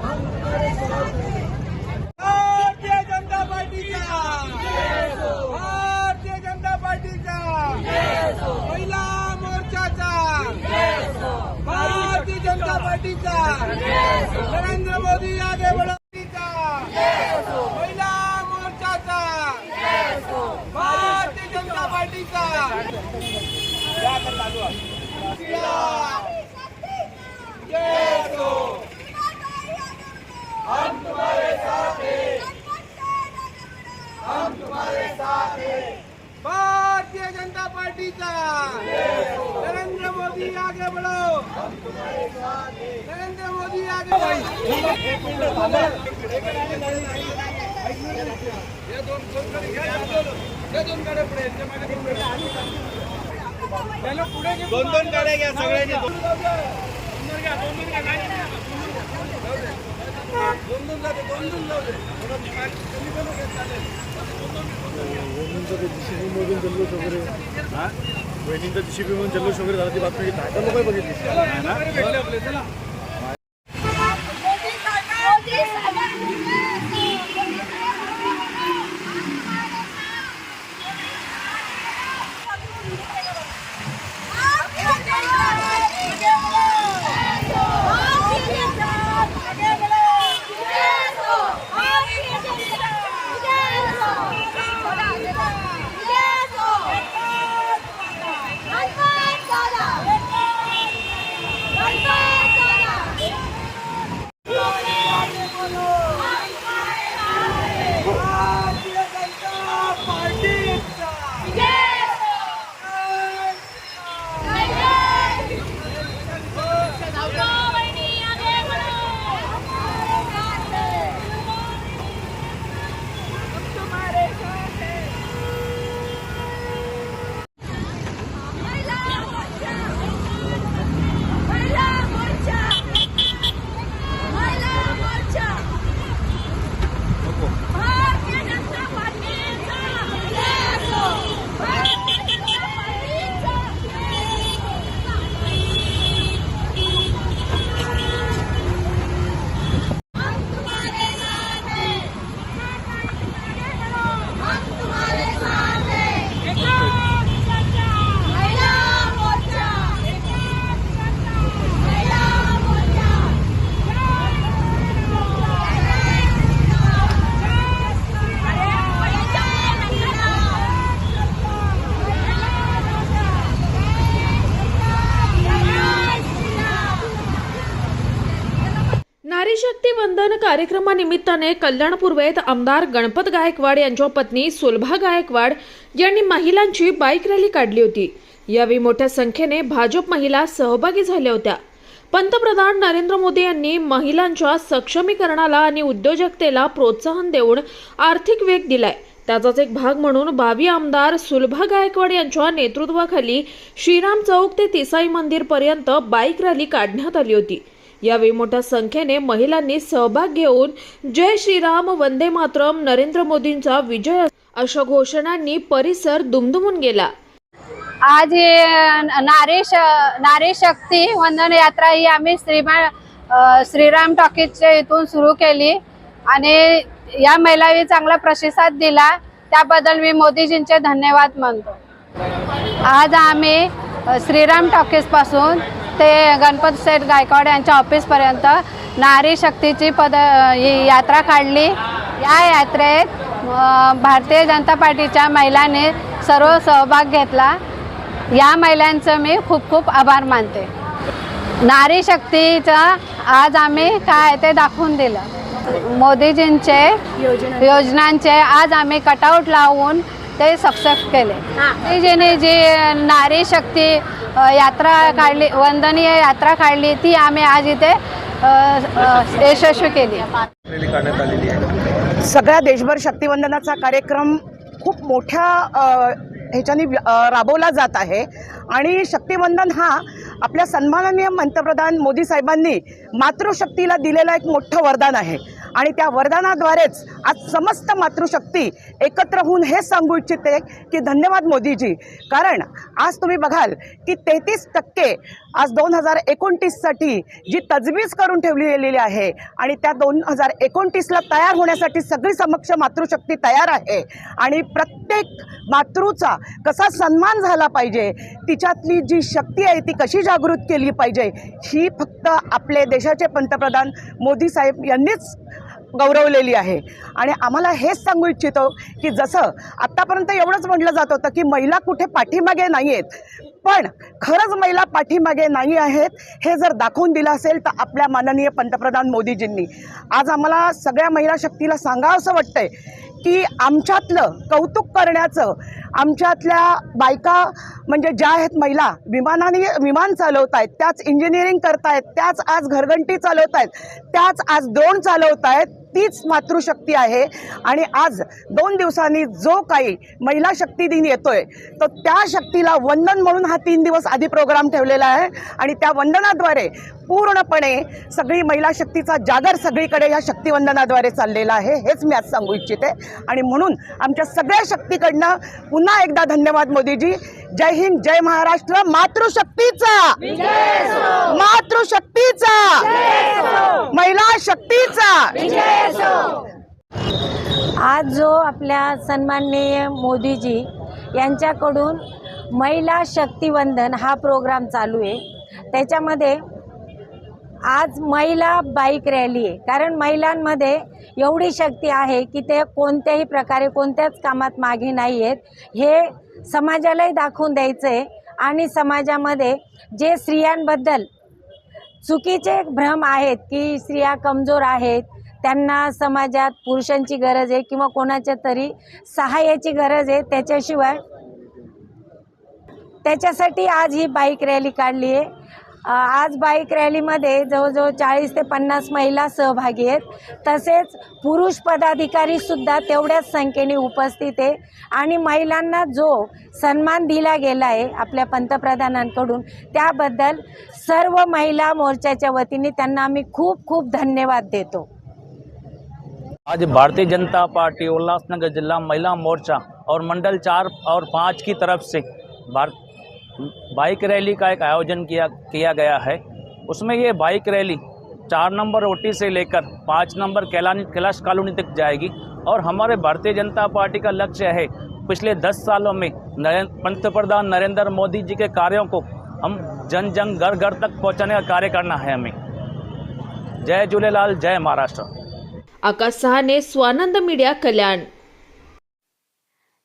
Oh, Narendra Modi दोन दोन घ्या, दोन गाड्या पुढे दोन दोन दोन घ्या सगळ्यांनी दोन दोन दोन घ्या, दोन दोन घ्या, घ्या. दोन दोन जाते दोन दोन जाऊ दे चालेल वहिनींचा जीसीबी म्हणून जल्लोष वगैरे झाला ती बातमी दहा लोक बघितली. नारीशक्ती वंदन कार्यक्रमानिमित्ताने कल्याण पूर्वेत आमदार गणपत गायकवाड यांच्या पत्नी सुलभा गायकवाड यांनी महिलांची बाईक रॅली काढली होती. यावेळी मोठ्या संख्येने भाजप महिला सहभागी झाल्या होत्या. पंतप्रधान नरेंद्र मोदी यांनी महिलांच्या सक्षमीकरणाला आणि उद्योजकतेला प्रोत्साहन देऊन आर्थिक वेग दिलाय. त्याचाच एक भाग म्हणून भावी आमदार सुलभा गायकवाड यांच्या नेतृत्वाखाली श्रीराम चौक ते तिसाई मंदिर पर्यंत बाईक रॅली काढण्यात आली होती. यावेळी मोठ्या संख्येने महिलांनी सहभाग घेऊन जय श्रीराम वंदे मातरम नरेंद्र मोदींचा विजय अशा घोषणांनी परिसर दुमदुमून गेला. आज हे नारी श नारी शक्ती वंदन यात्रा ही आम्ही श्रीमा श्रीराम टॉकीजच्या इथून सुरू केली. आणि या महिलांनी चांगला प्रतिसाद दिला. त्याबद्दल मी मोदीजींचे धन्यवाद मानतो. आज आम्ही श्रीराम टॉकीजपासून ते गणपत सेठ गायकवाड यांच्या ऑफिसपर्यंत नारी शक्तीची पद यात्रा काढली. या यात्रेत भारतीय जनता पार्टीच्या महिलांनी सर्व सहभाग घेतला. या महिलांचं मी खूप खूप आभार मानते. नारी शक्तीचं आज आम्ही काय ते दाखवून दिलं. मोदीजींचे योजनांचे आज आम्ही कटआउट लावून ते सक्षम केले. मोदीजीने जी नारी शक्ती यात्रा काढली वंदनीय यात्रा काढली ती आम्ही आज इथे यशस्वी केली. आलेली आहे. सगळ्या देशभर शक्तिवंदनाचा कार्यक्रम खूप मोठ्या ह्याच्यानी राबवला जात आहे. आणि शक्तिवंदन हा आपल्या सन्माननीय पंतप्रधान मोदी साहेबांनी मातृशक्तीला दिलेलं एक मोठं वरदान आहे. आणि त्या वरदानाद्वारेच आज समस्त मातृशक्ती एकत्र होऊन हे सांगू इच्छिते की धन्यवाद मोदीजी. कारण आज तुम्ही बघाल की तेहतीस टक्के आज दोन हजार एकोणतीससाठी जी तजवीज करून ठेवली गेलेली आहे आणि त्या दोन हजार एकोणतीसला तयार होण्यासाठी सगळी समक्ष मातृशक्ती तयार आहे. आणि प्रत्येक मातृचा कसा सन्मान झाला पाहिजे तिच्यातली जी शक्ती आहे ती कशी जागृत केली पाहिजे ही फक्त आपले देशाचे पंतप्रधान मोदी साहेब यांनीच गौरवलेली आहे. आणि आम्हाला हेच सांगू इच्छितो की जसं आत्तापर्यंत एवढंच म्हटलं जात होतं की महिला कुठे पाठीमागे नाही आहेत पण खरंच महिला पाठीमागे नाही आहेत हे जर दाखवून दिलं असेल तर आपल्या माननीय पंतप्रधान मोदीजींनी. आज आम्हाला सगळ्या महिला शक्तीला सांगावं असं वाटतंय की आमच्यातलं कौतुक करण्याचं आमच्यातल्या बायका म्हणजे ज्या आहेत महिला विमानाने विमान चालवत आहेत त्याच इंजिनिअरिंग करतायत त्याच आज घरघंटी चालवत आहेत त्याच आज ड्रोन चालवत आहेत तीच मातृशक्ती आहे. आणि आज दोन दिवसांनी जो काही महिला शक्ती दिन येतोय तर त्या शक्तीला वंदन म्हणून हा तीन दिवस आधी प्रोग्राम ठेवलेला आहे. आणि त्या वंदनाद्वारे पूर्णपणे सगळी महिला शक्तीचा जागर सगळीकडे या शक्तिवंदनाद्वारे चाललेला आहे हेच मी आज सांगू इच्छिते. आणि म्हणून आमच्या सगळ्या शक्तीकडनं पुन्हा एकदा धन्यवाद मोदीजी. जय हिंद जय महाराष्ट्र. मातृशक्तीचा. मातृशक्तीचा. महिला शक्तीचा. आज जो आपल्या सन्माननीय मोदीजी यांच्याकडून महिला शक्तिवंदन हा प्रोग्राम चालू आहे. त्याच्यामध्ये आज महिला बाईक रॅली आहे. कारण महिलांमध्ये एवढी शक्ती आहे की ते कोणत्याही प्रकारे कोणत्याच कामात मागे नाही आहेत हे समाजालाही दाखवून द्यायचं आहे आणि समाजामध्ये जे स्त्रियांबद्दल चुकीचे भ्रम आहेत की स्त्रिया कमजोर आहेत त्यांना समाजात पुरुषांची गरज आहे किंवा कोणाच्या तरी सहाय्याची गरज आहे त्याच्याशिवाय त्याच्यासाठी आज ही बाईक रॅली काढली आहे आज बाईक रॅलीमध्ये जवळजवळ चाळीस ते पन्नास महिला सहभागी आहेत. तसेच पुरुष पदाधिकारीसुद्धा तेवढ्याच संख्येने उपस्थित आहे. आणि महिलांना जो सन्मान दिला गेला आहे आपल्या पंतप्रधानांकडून त्याबद्दल सर्व महिला मोर्चाच्या वतीने त्यांना आम्ही खूप खूप धन्यवाद देतो. आज भारतीय जनता पार्टी उल्लासनगर जिला महिला मोर्चा और मंडल चार और पाँच की तरफ से भारत बाइक रैली का एक आयोजन किया किया गया है। उसमें ये बाइक रैली चार नंबर ओटी से लेकर पाँच नंबर कैलानी, कैलाश कॉलोनी तक जाएगी और हमारे भारतीय जनता पार्टी का लक्ष्य है पिछले दस सालों में नरेंद्र पंतप्रधान नरेंद्र मोदी जी के कार्यों को हम जन जन घर घर तक पहुँचाने का कार्य करना है हमें। जय झूलेलाल, जय महाराष्ट्र। आकाश सहाने, स्वानंद मीडिया कल्याण।